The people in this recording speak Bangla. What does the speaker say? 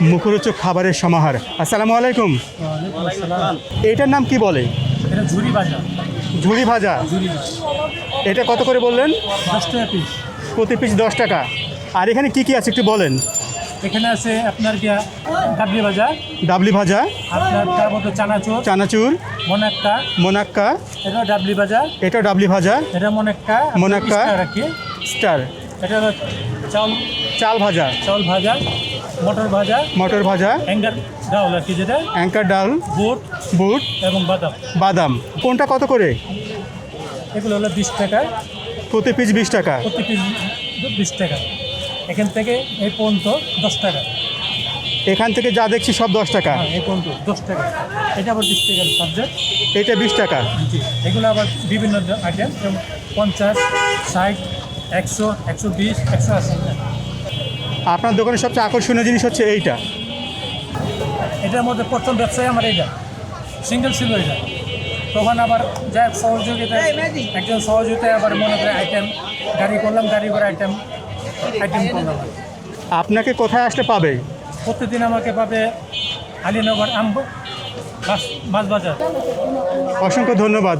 মুখরোচক খাবারের সমাহার। আসসালামু আলাইকুম। এটার নাম কি বলে? এটা ঝুড়ি ভাজা। এটা কত করে বললেন? প্রতি পিস দশ টাকা। আর এখানে কি কি আছে একটু বলেন। এখানে আছে আপনার গিয়া ডাবলি ভাজা ডাবলি ভাজা আপনার তার মধ্যে চানাচুর চানাচুর মনাক্কা মোনাক্কা। এটা ডাবলি ভাজা। এটাও ডাবলি ভাজা। এটা মনাক্কা মোনাক্কা। স্টার এটা চাউল চাল। ভাজা। চাউল ভাজা। মটর ভাজা মটর ভাজা অ্যাঙ্গার ডাউল আর কি যেটা অ্যাঙ্কার ডাল বুট বুট এবং বাদাম। বাদাম। কোনটা কত করে? এগুলো হলো বিশ টাকা। প্রতি পিস বিশ টাকা। প্রতি পিস বিশ টাকা। এখান থেকে এই পর্যন্ত দশ টাকা। এখান থেকে যা দেখছি সব দশ টাকা। হ্যাঁ এই পর্যন্ত দশ টাকা। এটা আবার বিশ টাকার সাবজেক্ট এটা বিশ টাকা। জি এগুলো আবার বিভিন্ন আইটেম যেমন পঞ্চাশ ষাট একশো একশো বিশ একশো আশি। আপনার দোকানের সবচেয়ে আকর্ষণীয় জিনিস হচ্ছে এইটা। এটার মধ্যে প্রথম ব্যবসায় আমার এইটা। সিঙ্গেল ছিল এটা। তখন আবার যাই সহযোগিতায় একজন সহযোগিতায় আবার মনে করে আইটেম গাড়ি করলাম গাড়ি করে আইটেম আইটেম করলাম। আপনাকে কোথায় আসলে পাবে? প্রতিদিন আমাকে পাবে আলীনগর আম্ব বাস বাস বাজার অসংখ্য ধন্যবাদ।